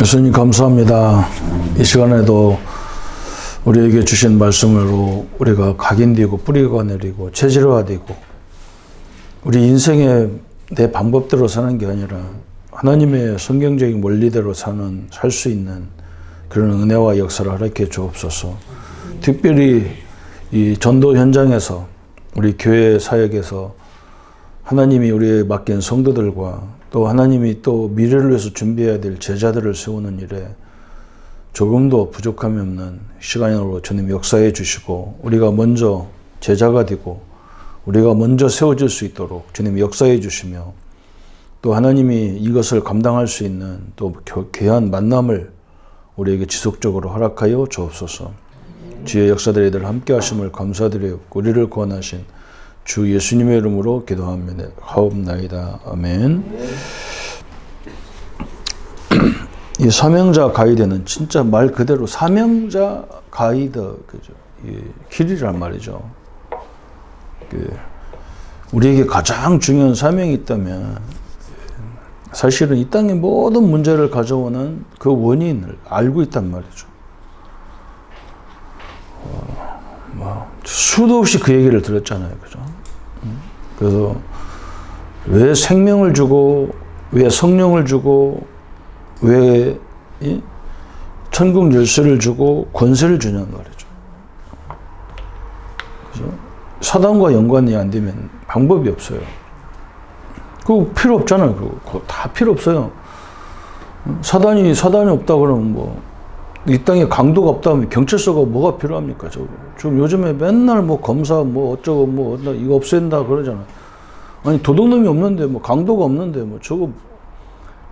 예수님 감사합니다. 이 시간에도 우리에게 주신 말씀으로 우리가 각인되고 뿌리가 내리고 체질화되고 우리 인생의 내 방법대로 사는 게 아니라 하나님의 성경적인 원리대로 사는 살 수 있는 그런 은혜와 역사를 허락해 주옵소서. 특별히 이 전도 현장에서 우리 교회 사역에서 하나님이 우리에 맡긴 성도들과 또 하나님이 또 미래를 위해서 준비해야 될 제자들을 세우는 일에 조금도 부족함이 없는 시간으로 주님 역사해 주시고 우리가 먼저 제자가 되고 우리가 먼저 세워질 수 있도록 주님 역사해 주시며 또 하나님이 이것을 감당할 수 있는 또 귀한 만남을 우리에게 지속적으로 허락하여 주옵소서. 주의 역사들이 늘 함께 하심을 감사드려 우리를 구원하신 주 예수님의 이름으로 기도합니다. 하옵나이다. 아멘. 이 사명자 가이드는 진짜 말 그대로 사명자 가이드 그죠. 이 길이란 말이죠. 그 우리에게 가장 중요한 사명이 있다면 사실은 이 땅의 모든 문제를 가져오는 그 원인을 알고 있단 말이죠. 어, 뭐 수도 없이 그 얘기를 들었잖아요, 그죠? 그래서 왜 생명을 주고 왜 성령을 주고 왜 이? 천국 열쇠를 주고 권세를 주냔 말이죠. 그죠? 사단과 연관이 안 되면 방법이 없어요. 그거 필요 없잖아요. 그거 다 필요 없어요. 사단이 사단이 없다 그러면 뭐 이 땅에 강도가 없다면 경찰서가 뭐가 필요합니까? 저 지금 요즘에 맨날 뭐 검사 뭐 어쩌고 뭐 이거 없앤다 그러잖아요. 아니 도둑놈이 없는데 뭐 강도가 없는데 뭐 저거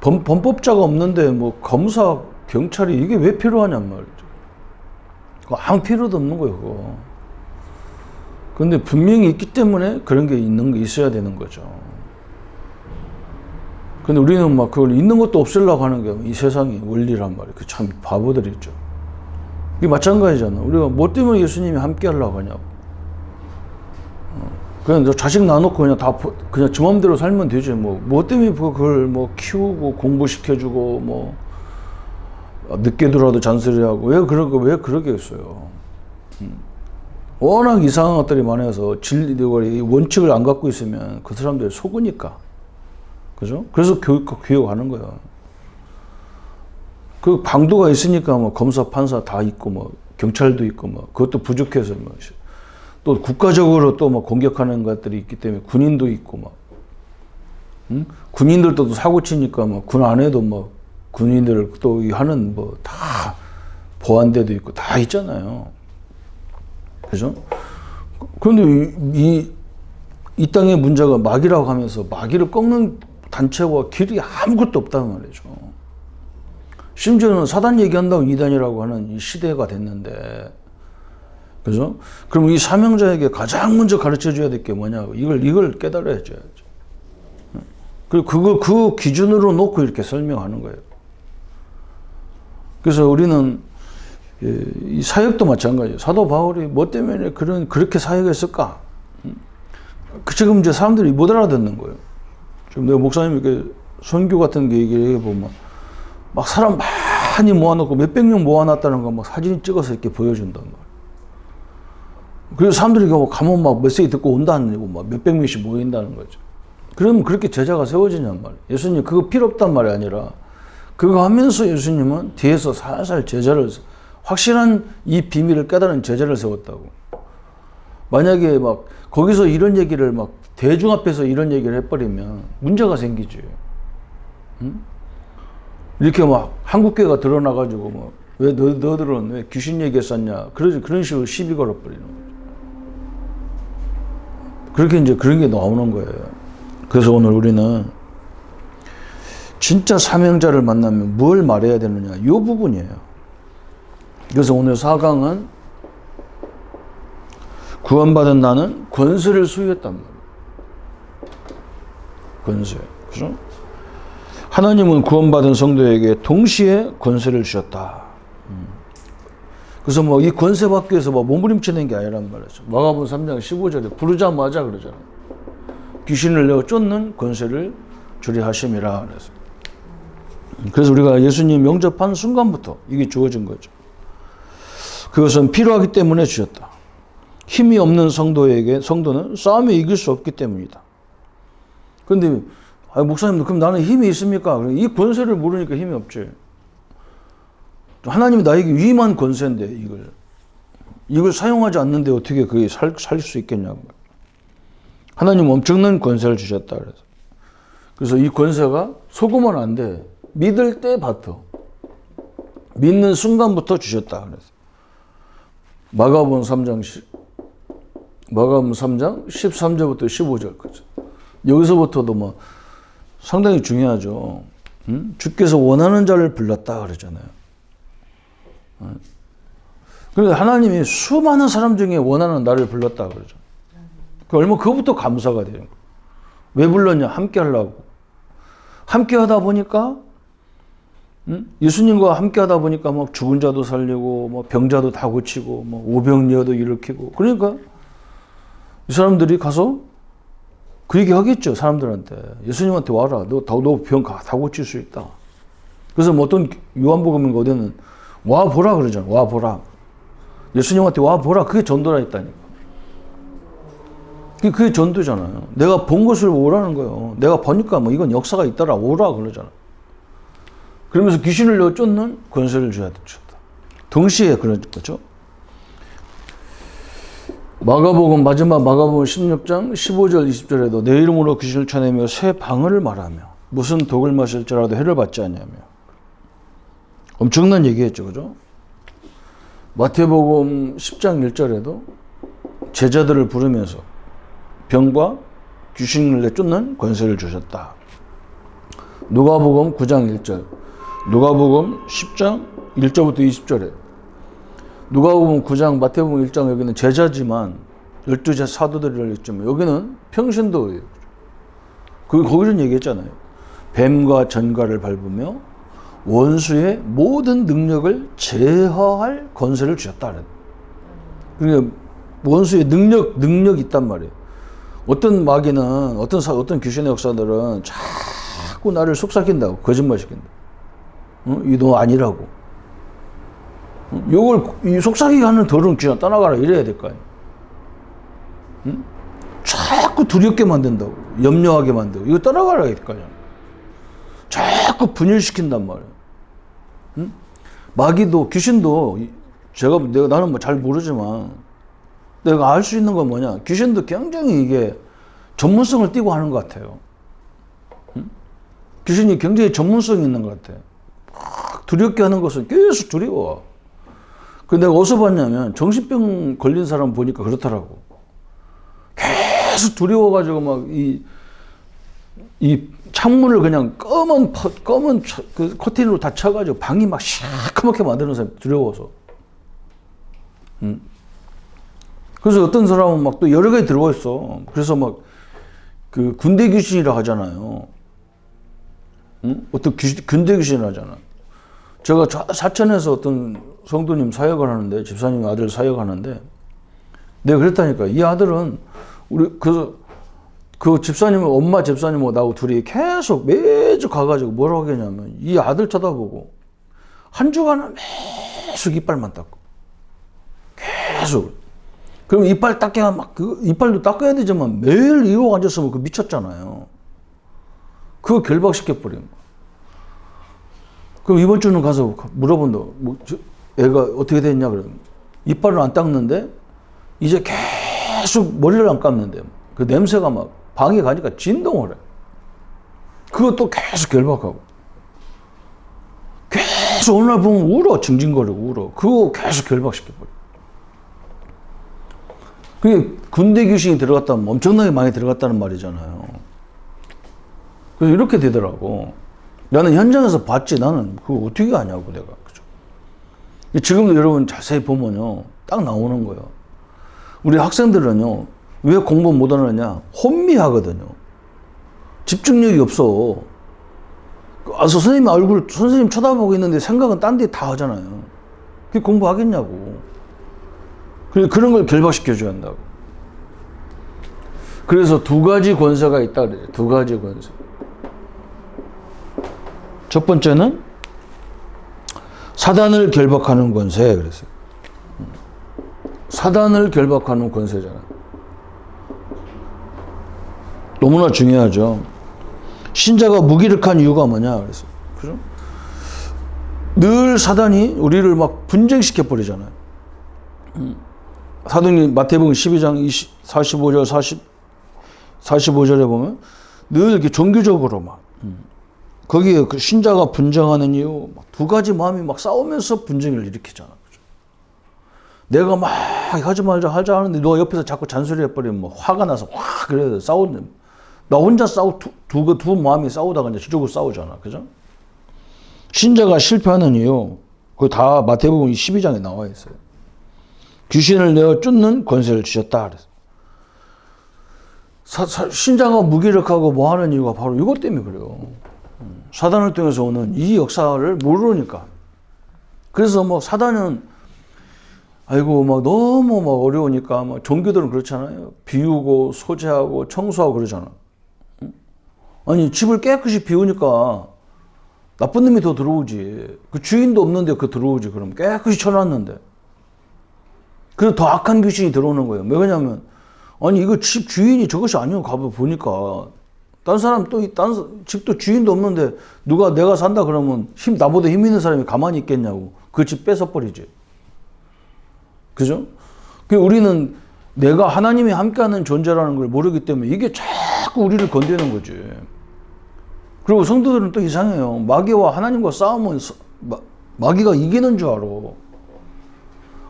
범, 범법자가 없는데 뭐 검사 경찰이 이게 왜 필요하냔 말이죠. 아무 필요도 없는 거예요. 그거. 근데 분명히 있기 때문에 그런 게 있는 게 있어야 되는 거죠. 근데 우리는 막 그걸 있는 것도 없애려고 하는 게 이 세상이 원리란 말이에요. 그 참 바보들이죠. 이게 마찬가지잖아. 우리가 뭐 때문에 예수님이 함께 하려고 하냐고. 어. 그냥 저 자식 나놓고 그냥 다 그냥 지 맘대로 살면 되지. 뭐, 뭐 때문에 그걸 뭐 키우고 공부시켜주고 뭐 늦게 들어와도 잔소리하고 왜 그런 거왜 그러겠어요. 음. 워낙 이상한 것들이 많아서 진리 원칙을 안 갖고 있으면 그 사람들이 속으니까. 그죠? 그래서 교육, 교육하는 거야. 그 강도가 있으니까 뭐 검사, 판사 다 있고 뭐 경찰도 있고 뭐 그것도 부족해서 뭐또 국가적으로 또 뭐 공격하는 것들이 있기 때문에 군인도 있고 막 응? 군인들도 또 사고 치니까 뭐 군 안에도 뭐 군인들 또 하는 뭐 다 보안대도 있고 다 있잖아요. 그죠? 그런데 이, 이 땅의 문제가 마귀라고 하면서 마귀를 꺾는 단체와 길이 아무것도 없다는 말이죠. 심지어는 사단 얘기한다고 이단이라고 하는 이 시대가 됐는데, 그죠? 그럼 이 사명자에게 가장 먼저 가르쳐 줘야 될 게 뭐냐? 이걸, 이걸 깨달아야 줘야죠. 그리고 그거, 그 기준으로 놓고 이렇게 설명하는 거예요. 그래서 우리는 이 사역도 마찬가지예요. 사도 바울이 뭐 때문에 그런, 그렇게 사역했을까? 그 지금 이제 사람들이 못 알아듣는 거예요. 지금 내가 목사님 이렇게 선교 같은 게 얘기를 해보면 막 사람 많이 모아놓고 몇백 명 모아놨다는 거 막 사진 찍어서 이렇게 보여준단 말이야. 그래서 사람들이 뭐 가면 막 메시지 듣고 온다는 얘기고 막 몇백 명씩 모인다는 거죠. 그러면 그렇게 제자가 세워지냔 말이야. 예수님 그거 필요 없단 말이 아니라 그거 하면서 예수님은 뒤에서 살살 제자를 확실한 이 비밀을 깨달은 제자를 세웠다고. 만약에 막 거기서 이런 얘기를 막 대중 앞에서 이런 얘기를 해버리면 문제가 생기지. 응? 이렇게 막 한국교회가 드러나가지고 뭐, 왜 너, 너들은 왜 귀신 얘기했었냐. 그러지, 그런 식으로 시비 걸어버리는 거죠. 그렇게 이제 그런 게 나오는 거예요. 그래서 오늘 우리는 진짜 사명자를 만나면 뭘 말해야 되느냐. 이 부분이에요. 그래서 오늘 4강은 구원받은 나는 권세를 소유했단 말이에요. 권세. 그죠? 하나님은 구원받은 성도에게 동시에 권세를 주셨다. 음. 그래서 뭐 이 권세 받기 위해서 뭐 몸부림치는 게 아니란 말이죠. 마가복 3장 15절에 부르자마자 그러잖아요. 귀신을 내어 쫓는 권세를 주리 하심이라 그래서. 그래서 우리가 예수님 영접한 순간부터 이게 주어진 거죠. 그것은 필요하기 때문에 주셨다. 힘이 없는 성도에게 성도는 싸움에 이길 수 없기 때문이다. 그런데 아, 목사님도 그럼 나는 힘이 있습니까? 이 권세를 모르니까 힘이 없지. 하나님이 나에게 위임한 권세인데 이걸 이걸 사용하지 않는데 어떻게 그게 살수 있겠냐고. 하나님 엄청난 권세를 주셨다 그래서. 그래서 이 권세가 속으면 안 돼. 믿을 때 받아. 믿는 순간부터 주셨다 그래서. 마가복음 3장 10, 마가복음 3장 13절부터 15절까지. 여기서부터도 뭐 상당히 중요하죠. 음? 주께서 원하는 자를 불렀다 그러잖아요. 그런데 하나님이 수많은 사람 중에 원하는 나를 불렀다 그러죠. 그 얼마 그것부터 감사가 되는 거예요. 왜 불렀냐? 함께 하려고. 함께 하다 보니까 음? 예수님과 함께 하다 보니까 막 죽은 자도 살리고 뭐 병자도 다 고치고 뭐 오병이어도 일으키고 그러니까 이 사람들이 가서 그 얘기 하겠죠 사람들한테 예수님한테 와라 너 너병 다 고칠 수 있다. 그래서 뭐 어떤 요한복음인 어디는 와 보라 그러잖아 와 보라 예수님한테 와 보라 그게 전도라 했다니까. 그게- 그게 전도잖아요. 내가 본 것을 오라는 거예요. 내가 보니까 뭐 이건 역사가 있더라 오라 그러잖아. 그러면서 귀신을 쫓는 권세를 줘야 줬다. 동시에 그런 거죠. 마가복음 마지막 마가복음 16장 15절 20절에도 내 이름으로 귀신을 쳐내며 새 방언을 말하며 무슨 독을 마실지라도 해를 받지 않냐며 엄청난 얘기했죠, 그죠? 마태복음 10장 1절에도 제자들을 부르면서 병과 귀신을 내쫓는 권세를 주셨다. 누가복음 9장 1절, 누가복음 10장 1절부터 20절에 누가복음 9장, 마태복음 1장 여기는 제자지만 12제 사도들을 했지만 여기는 평신도예요. 그 거기서 얘기했잖아요. 뱀과 전갈을 밟으며 원수의 모든 능력을 제어할 권세를 주셨다. 그러니까 원수의 능력 능력이 있단 말이에요. 어떤 마귀는 어떤 사, 어떤 귀신의 역사들은 자꾸 나를 속삭인다고 거짓말 시킨다. 어? 이너 아니라고. 어? 요걸 이 속삭이게 하는 더러운 귀신 떠나가라 이래야 될 거 아니에요. 응? 자꾸 두렵게 만든다고 염려하게 만들고 이거 떠나가라 할거 아니야. 자꾸 분열시킨단 말이에요. 응? 마귀도 귀신도 이- 제가 내가 나는 뭐 잘 모르지만 내가 알 수 있는 건 뭐냐 귀신도 굉장히 이게 전문성을 띠고 하는 것 같아요. 응? 귀신이 굉장히 전문성이 있는 것 같아. 막 두렵게 하는 것은 계속 두려워. 그 내가 어디서 봤냐면 정신병 걸린 사람 보니까 그렇더라고. 계속 두려워가지고 막 이 이 창문을 그냥 검은 퍼- 검은 처- 그 커튼으로 다 쳐가지고 방이 막 시커멓게 만드는 사람 두려워서. 음. 그래서 어떤 사람은 막 또 여러 가지 들어가 있어. 그래서 막 그 군대 귀신이라 하잖아요. 응? 어떤 귀신, 군대 귀신 하잖아. 제가 저 사천에서 어떤 성도님 사역을 하는데 집사님 아들 사역하는데 내가 그랬다니까 이 아들은 우리 그래서 그 집사님 엄마 집사님하고 나하고 둘이 계속 매주 가가지고 뭐라고 하겠냐면 이 아들 쳐다보고 한 주간은 계속 이빨만 닦고 계속 그럼 이빨 닦여야 막 그 이빨도 닦아야 되지만 매일 이러고 앉았으면 그 미쳤잖아요. 그거 결박시켜 버린 거. 그럼 이번 주는 가서 물어본다. 뭐, 저, 애가 어떻게 됐냐 그러면 이빨을 안 닦는데 이제 계속 머리를 안 감는데 그 냄새가 막 방에 가니까 진동을 해. 그것도 계속 결박하고 계속 날 보면 울어 징징거리고 울어. 그거 계속 결박시켜 버려. 그게 군대 귀신이 들어갔다면 엄청나게 많이 들어갔다는 말이잖아요. 그래서 이렇게 되더라고. 나는 현장에서 봤지. 나는 그거 어떻게 아냐고 내가. 지금도 여러분 자세히 보면요. 딱 나오는 거예요. 우리 학생들은요. 왜 공부 못 하느냐? 혼미하거든요. 집중력이 없어. 아, 선생님 얼굴, 선생님 쳐다보고 있는데 생각은 딴 데 다 하잖아요. 그게 공부하겠냐고. 그런 걸 결박시켜줘야 한다고. 그래서 두 가지 권세가 있다 그래요. 두 가지 권세. 첫 번째는 사단을 결박하는 권세 그랬어요. 사단을 결박하는 권세잖아요. 너무나 중요하죠. 신자가 무기력한 이유가 뭐냐 그래서 그죠? 늘 사단이 우리를 막 분쟁시켜 버리잖아요. 음. 사도님 마태복음 12장 20, 45절 40 45절에 보면 늘 이렇게 종교적으로 막 음. 거기에 그 신자가 분쟁하는 이유 막두 가지 마음이 막 싸우면서 분쟁을 일으키잖아. 그죠? 내가 막 하지 말자 하자 하는데 너 옆에서 자꾸 잔소리 해버리면 뭐 화가 나서 확 그래 싸우는 나 혼자 싸우 두두 두 마음이 싸우다가 이제 지적으로 싸우잖아. 그죠? 신자가 실패하는 이유 그다 마태복음 12장에 나와 있어요. 귀신을 내어 쫓는 권세를 주셨다 그래서. 사, 사, 신자가 무기력하고 뭐 하는 이유가 바로 이것 때문에 그래요. 음, 사단을 통해서 오는 이 역사를 모르니까. 그래서 뭐 사단은 아이고 막 너무 막 어려우니까 막 종교들은 그렇잖아요. 비우고 소재하고 청소하고 그러잖아. 응? 아니 집을 깨끗이 비우니까 나쁜 놈이 더 들어오지. 그 주인도 없는데 그 들어오지. 그럼 깨끗이 쳐놨는데. 그래서 더 악한 귀신이 들어오는 거예요. 왜 그러냐면 아니 이거 집 주인이 저것이 아니고 가봐 보니까 딴 사람 또딴 집도 주인도 없는데 누가 내가 산다 그러면 힘 나보다 힘 있는 사람이 가만히 있겠냐고 그 집 뺏어 버리지. 그죠? 그 우리는 내가 하나님이 함께하는 존재라는 걸 모르기 때문에 이게 자꾸 우리를 건드는 거지. 그리고 성도들은 또 이상해요. 마귀와 하나님과 싸우면 서- 마, 마귀가 이기는 줄 알아.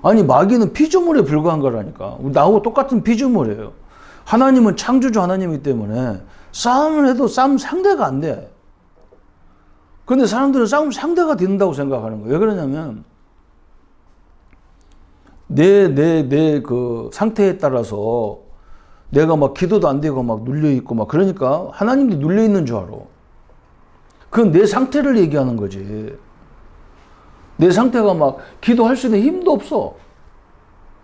아니 마귀는 피조물에 불과한 거라니까. 나하고 똑같은 피조물이에요. 하나님은 창조주 하나님이기 때문에 싸움을 해도 싸움 상대가 안 돼. 근데 사람들은 싸움 상대가 된다고 생각하는 거예요. 왜 그러냐면 내 내 내 그 상태에 따라서 내가 막 기도도 안 되고 막 눌려 있고 막 그러니까 하나님도 눌려 있는 줄 알아. 그건 내 상태를 얘기하는 거지. 내 상태가 막 기도할 수 있는 힘도 없어.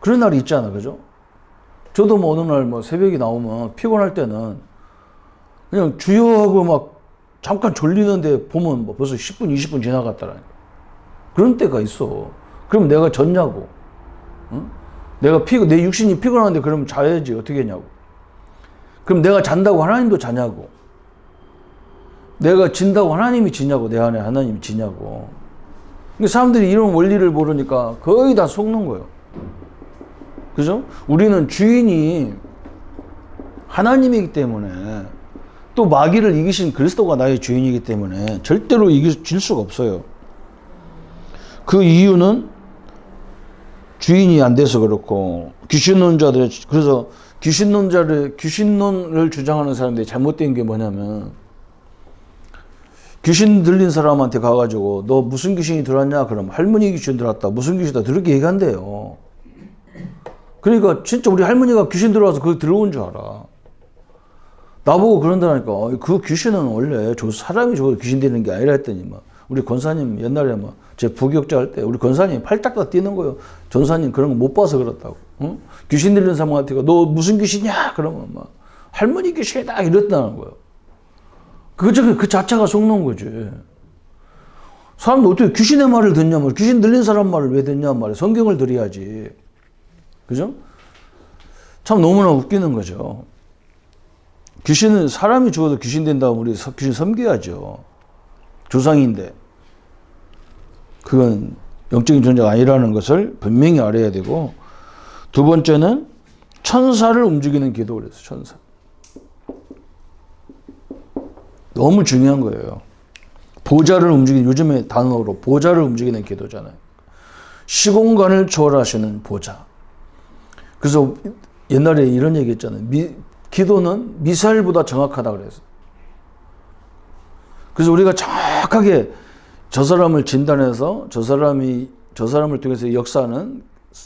그런 날이 있잖아, 그죠? 저도 뭐 어느 날 뭐 새벽에 나오면 피곤할 때는 그냥 주여하고 막 잠깐 졸리는데 보면 뭐 벌써 10분, 20분 지나갔다라니까. 그런 때가 있어. 그럼 내가 졌냐고. 응? 내가 피, 내 육신이 피곤한데 그러면 자야지. 어떻게 했냐고. 그럼 내가 잔다고 하나님도 자냐고. 내가 진다고 하나님이 지냐고. 내 안에 하나님이 지냐고. 근데 사람들이 이런 원리를 모르니까 거의 다 속는 거예요. 그죠? 우리는 주인이 하나님이기 때문에 또 마귀를 이기신 그리스도가 나의 주인이기 때문에 절대로 이길 수가 없어요. 그 이유는 주인이 안 돼서 그렇고 귀신론자들 그래서 귀신론자를 귀신론을 주장하는 사람들이 잘못된 게 뭐냐면 귀신 들린 사람한테 가가지고 너 무슨 귀신이 들어왔냐? 그럼 할머니 귀신 들어왔다. 무슨 귀신이다. 그렇게 얘기한대요. 그러니까 진짜 우리 할머니가 귀신 들어와서 그거 들어온 줄 알아. 나보고 그런다니까. 어, 그 귀신은 원래 저 사람이 저 귀신 되는 게 아니라 했더니 막 우리 권사님 옛날에 막제 부격자 할 때 우리 권사님 팔딱딱 뛰는 거예요. 전사님 그런 거 못 봐서 그렇다고. 응? 귀신 들린 사람한테 너 무슨 귀신이야? 그러면 막 할머니 귀신이다 이랬다는 거예요. 그, 저- 그 자체가 속는 거지. 사람도 어떻게 귀신의 말을 듣냐 말 귀신 들린 사람 말을 왜 듣냐 말이야. 성경을 들어야지. 그죠? 참 너무나 웃기는 거죠. 귀신은 사람이 죽어도 귀신 된다고 우리 서- 귀신 섬겨야죠. 조상인데. 그건 영적인 존재가 아니라는 것을 분명히 알아야 되고 두 번째는 천사를 움직이는 기도 그랬어 천사. 너무 중요한 거예요. 보좌를 움직이는 요즘에 단어로 보좌를 움직이는 기도잖아요. 시공간을 초월하시는 보좌. 그래서 옛날에 이런 얘기 했잖아요. 미, 기도는 미사일보다 정확하다 그래서. 그래서 우리가 정확하게 저 사람을 진단해서 저 사람이 저 사람을 통해서 역사는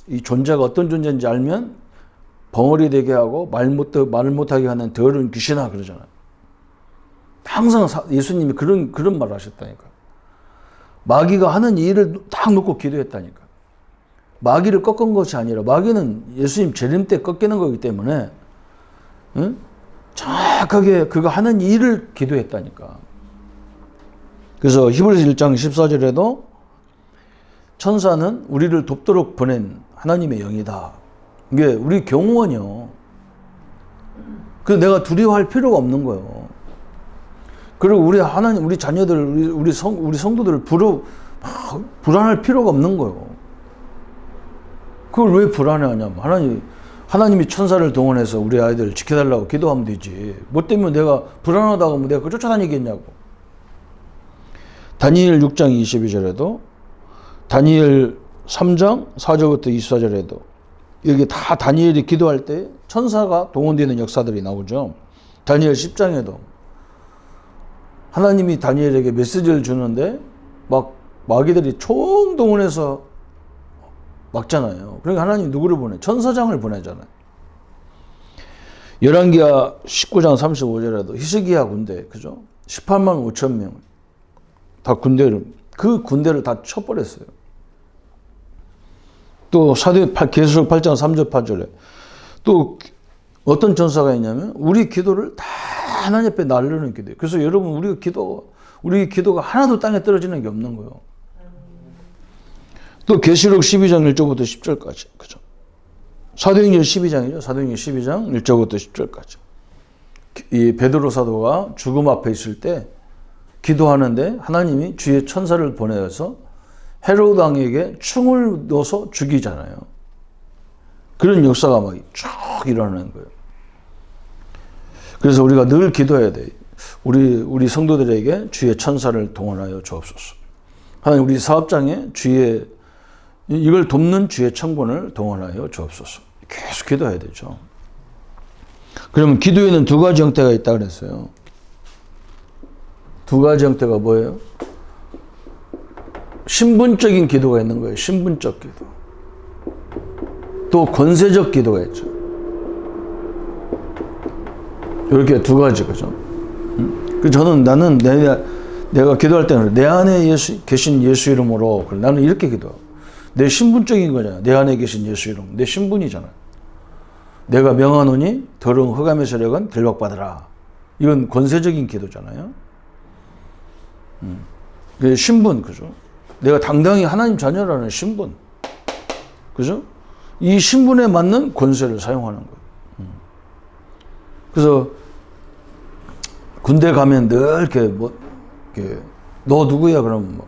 이 존재가 어떤 존재인지 알면 벙어리 되게 하고 말 못, 말을 못하게 하는 더러운 귀신아 그러잖아요. 항상 사- 예수님이 그런 그런 말을 하셨다니까. 마귀가 하는 일을 딱 놓고 기도했다니까. 마귀를 꺾은 것이 아니라 마귀는 예수님 재림 때 꺾이는 거기 때문에 응? 정확하게 그가 하는 일을 기도했다니까. 그래서 히브리서 1장 14절에도 천사는 우리를 돕도록 보낸 하나님의 영이다. 이게 우리 경호원이요. 그 내가 두려워할 필요가 없는 거예요. 그리고 우리 하나님, 우리 자녀들, 우리, 우리 성, 우리 성도들을 불어, 막 불안할 필요가 없는 거예요. 그걸 왜 불안해하냐면, 하나님, 하나님이 천사를 동원해서 우리 아이들을 지켜달라고 기도하면 되지. 뭐 때문에 내가 불안하다고 하면 내가 그 쫓아다니겠냐고. 다니엘 6장 22절에도, 다니엘 3장 4절부터 24절에도, 여기 다 다니엘이 기도할 때 천사가 동원되는 역사들이 나오죠. 다니엘 10장에도 하나님이 다니엘에게 메시지를 주는데 막 마귀들이 총동원해서 막잖아요. 그러니까 하나님 누구를 보내? 천사장을 보내잖아요. 열왕기하 19장 35절에도 히스기야 군대, 그죠? 18만 5천 명. 다 군대를, 그 군대를 다 쳐버렸어요. 또 사도행 계시록 8장 3절 8절에 또 어떤 전사가 있냐면 우리 기도를 다 하나님 앞에 날르는 기도예요. 그래서 여러분 우리 기도 우리 기도가 하나도 땅에 떨어지는 게 없는 거예요. 또 계시록 12장 1절부터 10절까지 그죠? 사도행전 12장이죠. 사도행전 12장 1절부터 10절까지. 이 베드로 사도가 죽음 앞에 있을 때 기도하는데 하나님이 주의 천사를 보내서 헤로드 왕에게 충을 넣어서 죽이잖아요. 그런 역사가 막쭉 일어나는 거예요. 그래서 우리가 늘 기도해야 돼. 우리 우리 성도들에게 주의 천사를 동원하여 주옵소서. 하나님 우리 사업장에 주의 이걸 돕는 주의 청군을 동원하여 주옵소서. 계속 기도해야 되죠. 그러면 기도에는 두 가지 형태가 있다 그랬어요. 두 가지 형태가 뭐예요? 신분적인 기도가 있는 거예요. 신분적 기도. 또 권세적 기도가 있죠. 이렇게 두 가지 거죠. 그 저는 나는 내, 내가 기도할 때는 내 안에 예수, 계신 예수 이름으로 나는 이렇게 기도. 내 신분적인 거잖아. 내 안에 계신 예수 이름. 내 신분이잖아. 내가 명하노니 더러운 흑암의 세력은 들박받으라. 이건 권세적인 기도잖아요. 음. 그 신분 그죠. 내가 당당히 하나님 자녀라는 신분. 그죠? 이 신분에 맞는 권세를 사용하는 거예요. 음. 그래서 군대 가면 늘 이렇게 뭐, 이렇게 너 누구야? 그러면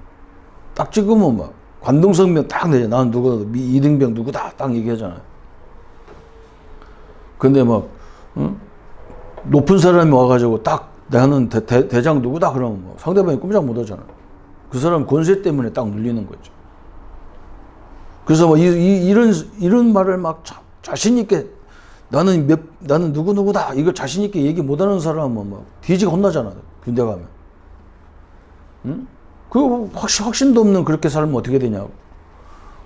막딱 찍으면 막 관동성명 딱 내죠. 나는 누구다. 이등병 누구다. 딱 얘기하잖아요. 근데 막, 응? 높은 사람이 와가지고 딱 나는 대, 대, 대장 누구다. 그러면 뭐 상대방이 꼼짝 못 하잖아요. 그 사람 권세 때문에 딱 눌리는 거죠. 그래서 뭐 이, 이, 이런 이런 말을 막 자, 자신 있게 나는 몇 나는 누구 누구다 이거 자신 있게 얘기 못 하는 사람은 막 뒤지가 혼나잖아 군대 가면. 응? 그 확신 확신도 없는 그렇게 살면 어떻게 되냐고.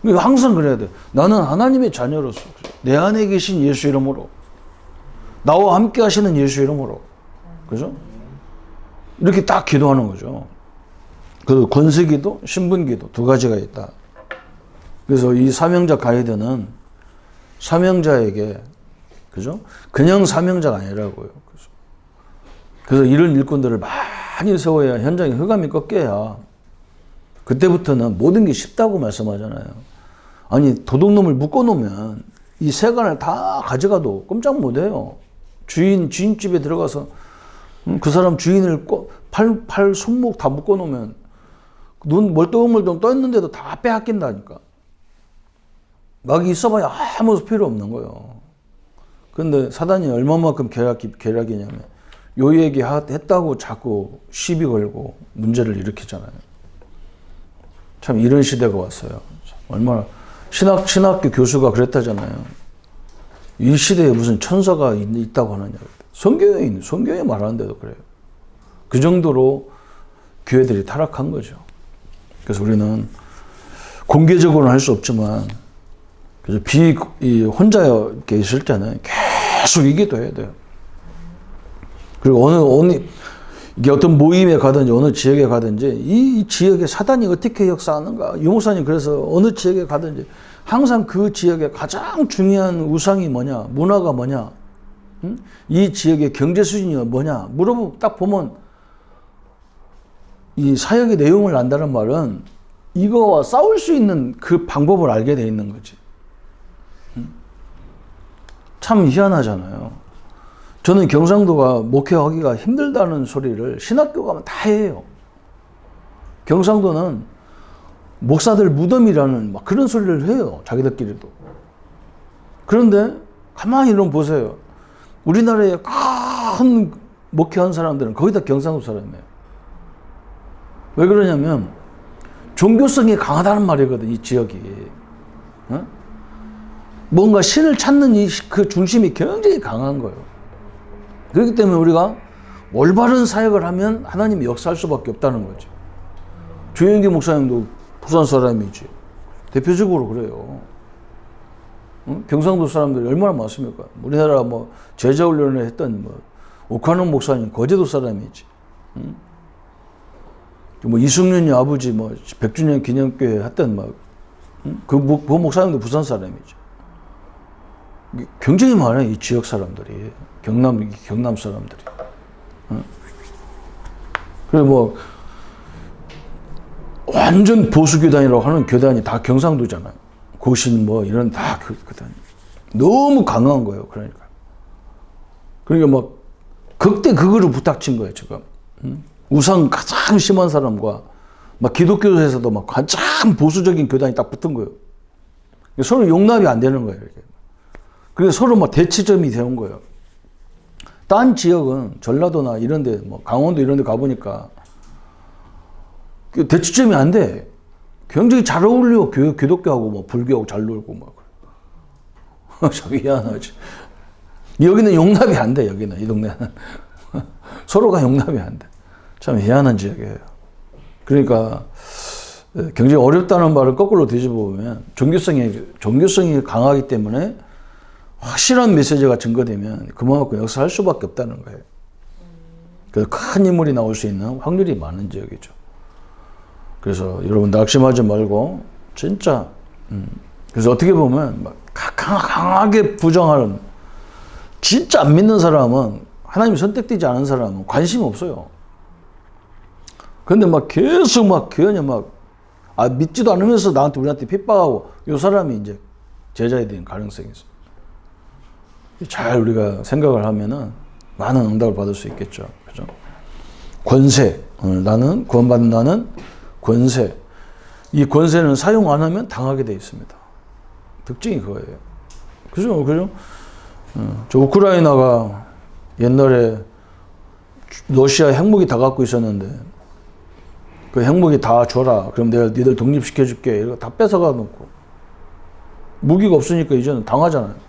항상 그래야 돼. 나는 하나님의 자녀로서 내 안에 계신 예수 이름으로 나와 함께 하시는 예수 이름으로 그죠? 이렇게 딱 기도하는 거죠. 그 권세기도 신분기도 두 가지가 있다. 그래서 이 사명자 가이드는 사명자에게 그죠? 그냥 사명자가 아니라고요. 그래서 이런 일꾼들을 많이 세워야 현장에 흑암이 꺾여야 그때부터는 모든 게 쉽다고 말씀하잖아요. 아니 도둑놈을 묶어놓으면 이 세간을 다 가져가도 꼼짝 못해요. 주인 주인집에 들어가서 그 사람 주인을 팔, 팔 손목 다 묶어놓으면 눈 멀뚱멀뚱 떠 있는데도 다 빼앗긴다니까. 막이 있어봐야 아무 필요 없는 거예요. 근데 사단이 얼마만큼 계략, 계략이냐면 요 얘기 했다고 자꾸 시비 걸고 문제를 일으키잖아요. 참 이런 시대가 왔어요. 얼마나 신학 신학교 교수가 그랬다잖아요. 이 시대에 무슨 천사가 있, 다고 하느냐. 성경에 성경에 말하는데도 그래요. 그 정도로 교회들이 타락한 거죠. 그래서 우리는 공개적으로는 할 수 없지만 그래서 비 혼자 있을 때는 계속 이 기도 해야 돼요. 그리고 어느 어느 이게 어떤 모임에 가든지 어느 지역에 가든지 이, 이 지역에 사단이 어떻게 역사하는가 유목사님 그래서 어느 지역에 가든지 항상 그 지역의 가장 중요한 우상이 뭐냐 문화가 뭐냐 응? 이 지역의 경제 수준이 뭐냐 물어보면 딱 보면 이 사역의 내용을 안다는 말은 이거와 싸울 수 있는 그 방법을 알게 돼 있는 거지. 음? 참 희한하잖아요. 저는 경상도가 목회하기가 힘들다는 소리를 신학교 가면 다 해요. 경상도는 목사들 무덤이라는 막 그런 소리를 해요. 자기들끼리도. 그런데 가만히 이런 보세요. 우리나라에 큰 목회한 사람들은 거의 다 경상도 사람이에요. 왜 그러냐면 종교성이 강하다는 말이거든 이 지역이. 어? 뭔가 신을 찾는 이 그 중심이 굉장히 강한 거예요. 그렇기 때문에 우리가 올바른 사역을 하면 하나님이 역사할 수밖에 없다는 거죠. 조영기 목사님도 부산 사람이지. 대표적으로 그래요. 응? 경상도 사람들이 얼마나 많습니까? 우리나라 뭐 제자 훈련을 했던 뭐 옥환원 목사님 거제도 사람이지. 응? 뭐 이승윤이 아버지 뭐 100주년 기념교회 했던 막 응? 그, 목- 그 목사님도 부산 사람이죠. 굉장히 많아요 이 지역 사람들이 경남 경남 사람들이. 응? 그리고 뭐 완전 보수 교단이라고 하는 교단이 다 경상도잖아요. 고신 뭐 이런 다 그 교단. 너무 강한 거예요. 그러니까. 그러니까 막 극대 극으로 부닥친 거예요 지금. 응? 우상 가장 심한 사람과 막 기독교에서도 막 가장 보수적인 교단이 딱 붙은 거예요. 서로 용납이 안 되는 거예요. 이렇게. 그래서 서로 막 대치점이 되는 거예요. 딴 지역은 전라도나 이런데 뭐 강원도 이런데 가보니까 그 대치점이 안 돼. 굉장히 잘 어울려. 교, 기독교하고 뭐 불교하고 잘 놀고 막. 참 희한하지. 여기는 용납이 안 돼. 여기는 이 동네는 서로가 용납이 안 돼. 참 희한한 지역이에요. 그러니까 에, 굉장히 어렵다는 말을 거꾸로 뒤집어 보면 종교성이 종교성이 강하기 때문에 확실한 메시지가 증거되면 그만큼 역사할 수밖에 없다는 거예요. 그래서 큰 인물이 나올 수 있는 확률이 많은 지역이죠. 그래서 여러분 낙심하지 말고 진짜 음, 그래서 어떻게 보면 강하게 부정하는 진짜 안 믿는 사람은 하나님 선택되지 않은 사람은 관심 없어요. 근데 막 계속 막 교연이 막 아, 믿지도 않으면서 나한테 우리한테 핍박하고 요 사람이 이제 제자에 대한 가능성이 있어. 잘 우리가 생각을 하면은 많은 응답을 받을 수 있겠죠. 그죠? 권세. 오늘 나는 구원받는 나는 권세. 이 권세는 사용 안 하면 당하게 돼 있습니다. 특징이 그거예요. 그죠? 그죠? 어, 저 우크라이나가 옛날에 러시아 핵무기 다 갖고 있었는데 그 핵무기 다 줘라. 그럼 내가 니들 독립시켜줄게. 이거 다 뺏어가 놓고 무기가 없으니까 이제는 당하잖아요.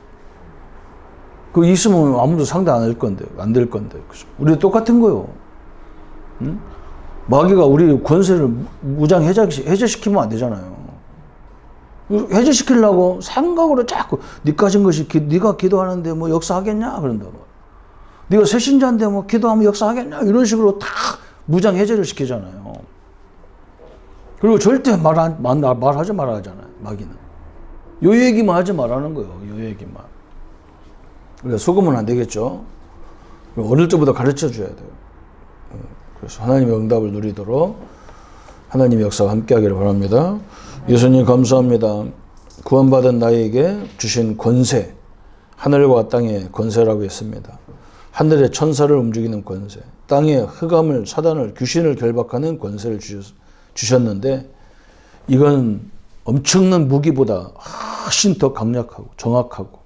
그 있으면 아무도 상대 안 할 건데 안 될 건데 그죠? 우리 똑같은 거요. 응? 마귀가 우리 권세를 무장 해제 해제시키면 안 되잖아요. 해제시키려고 생각으로 자꾸 네 가진 것이 기, 네가 기도하는데 뭐 역사하겠냐 그런다 뭐. 네가 새신자인데 뭐 기도하면 역사하겠냐 이런 식으로 다 무장 해제를 시키잖아요. 그리고 절대 말 안 말, 말하지 말아 하잖아요. 마귀는 요 얘기만 하지 말라는 거예요. 요 얘기만. 우리가 속으면 안 되겠죠. 어릴 때부터 가르쳐 줘야 돼요. 어, 그래서 하나님의 응답을 누리도록 하나님의 역사와 함께 하기를 바랍니다. 예수님 감사합니다. 구원받은 나에게 주신 권세, 하늘과 땅의 권세라고 했습니다. 하늘의 천사를 움직이는 권세, 땅의 흑암을, 사단을, 귀신을 결박하는 권세를 주셨, 주셨는데 이건 엄청난 무기보다 훨씬 더 강력하고 정확하고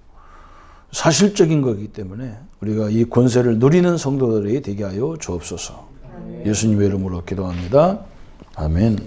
사실적인 거기 때문에 우리가 이 권세를 누리는 성도들이 되게 하여 주옵소서. 예수님의 이름으로 기도합니다. 아멘.